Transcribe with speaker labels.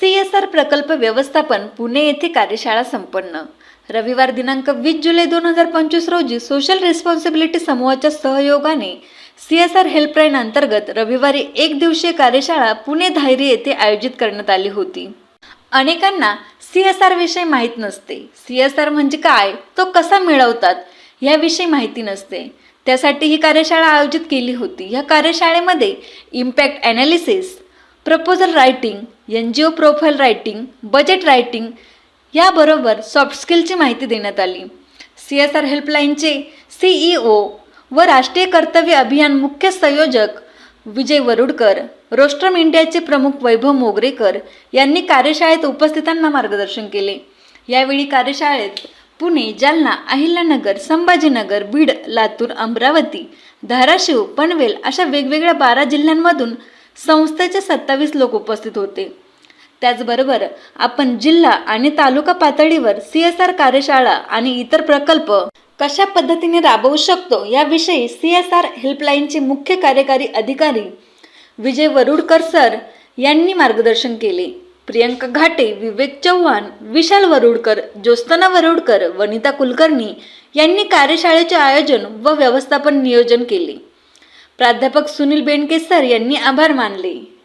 Speaker 1: प्रकल्प व्यवस्थापन पुणे येथे कार्यशाळा संपन्न. रविवार दिनांक वीस जुलै दोन हजार पंचवीस रोजी सोशल रिस्पॉन्सिबिलिटी समूहाच्या सहयोगाने सी एस आर हेल्पलाईन अंतर्गत रविवारी एक दिवसीय कार्यशाळा पुणे धायरी येथे आयोजित करण्यात आली होती. अनेकांना सी एस आर विषयी माहीत नसते. सी एस आर म्हणजे काय? तो कसा मिळवतात? याविषयी माहिती नसते. त्यासाठी ही कार्यशाळा आयोजित केली होती. या कार्यशाळेमध्ये impact analysis proposal writing N G O profile writing budget writing याबरोबर सॉफ्ट स्किलची माहिती देण्यात आली. सी एस आर हेल्पलाईनचे सीईओ व राष्ट्रीय कर्तव्य अभियान मुख्य संयोजक विजय वरुडकर रोस्ट्रम इंडियाचे प्रमुख वैभव मोगरेकर यांनी कार्यशाळेत उपस्थितांना मार्गदर्शन केले. यावेळी कार्यशाळेत पुणे जालना अहिल्यानगर संभाजीनगर बीड लातूर अमरावती धाराशिव पनवेल अशा वेगवेगळ्या बारा जिल्ह्यांमधून संस्थेचे सत्तावीस लोक उपस्थित होते. त्याचबरोबर आपण जिल्हा आणि तालुका पातळीवर सी एस आर कार्यशाळा आणि इतर प्रकल्प कशा पद्धतीने राबवू शकतो याविषयी सी एस आर हेल्पलाईनचे मुख्य कार्यकारी अधिकारी विजय वरुडकर सर यांनी मार्गदर्शन केले. प्रियंका घाटे विवेक चव्हाण विशाल वरुडकर ज्योत्स्ना वरुडकर वनिता कुलकर्णी यांनी कार्यशाळेचे आयोजन व व्यवस्थापन नियोजन केले. प्राध्यापक सुनील बेंडके सर यांनी आभार मानले.